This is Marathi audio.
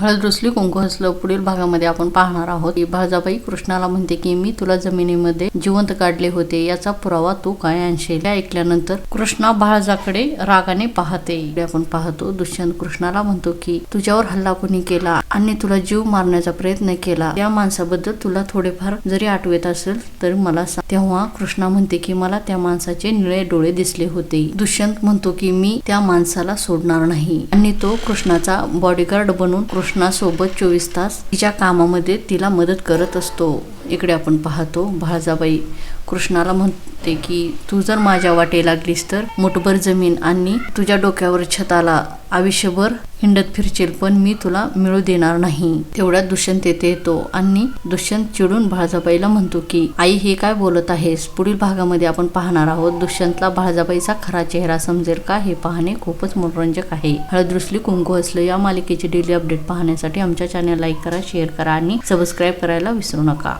हळद रुसली कुंकू हसलं पुढील भागामध्ये आपण पाहणार आहोत. की भाजाबाई कृष्णाला म्हणते की मी तुला जमिनीमध्ये जिवंत काढले होते. याचा पुरावा तू काय आणशील ऐकल्यानंतर कृष्णा बाळजाकडे रागाने पाहते. आपण पाहतो दुष्यंत कृष्णाला म्हणतो की तुझ्यावर हल्ला कोणी केला आणि तुला जीव मारण्याचा प्रयत्न केला. त्या माणसाबद्दल तुला थोडेफार जरी आठवत असेल तर मला सांग. तेव्हा कृष्णा म्हणते की मला त्या माणसाचे निळे डोळे दिसले होते. दुष्यंत म्हणतो की मी त्या माणसाला सोडणार नाही. आणि तो कृष्णाचा बॉडीगार्ड बनून कृष्णासोबत चोवीस तास तिच्या कामामध्ये तिला मदत करत असतो. इकडे आपण पाहतो भाळजाबाई कृष्णाला म्हण शकते की तू जर माझ्या वाटे लागलीस तर मुठभर जमीन आणि तुझ्या डोक्यावर छताला आयुष्यभर हिंडत फिरशील पण मी तुला मिळू देणार नाही. तेवढ्यात दुष्यंत येथे येतो आणि दुष्यंत चिडून बाळजाबाईला म्हणतो की आई हे काय बोलत आहेस? पुढील भागामध्ये आपण पाहणार आहोत. दुष्यंतला बाळजाबाईचा खरा चेहरा समजेल का? हे पाहणे खूपच मनोरंजक आहे. हळदृसली कुंकू असलं या मालिकेची डेली अपडेट पाहण्यासाठी आमच्या चॅनल लाईक करा शेअर करा आणि सबस्क्राईब करायला विसरू नका.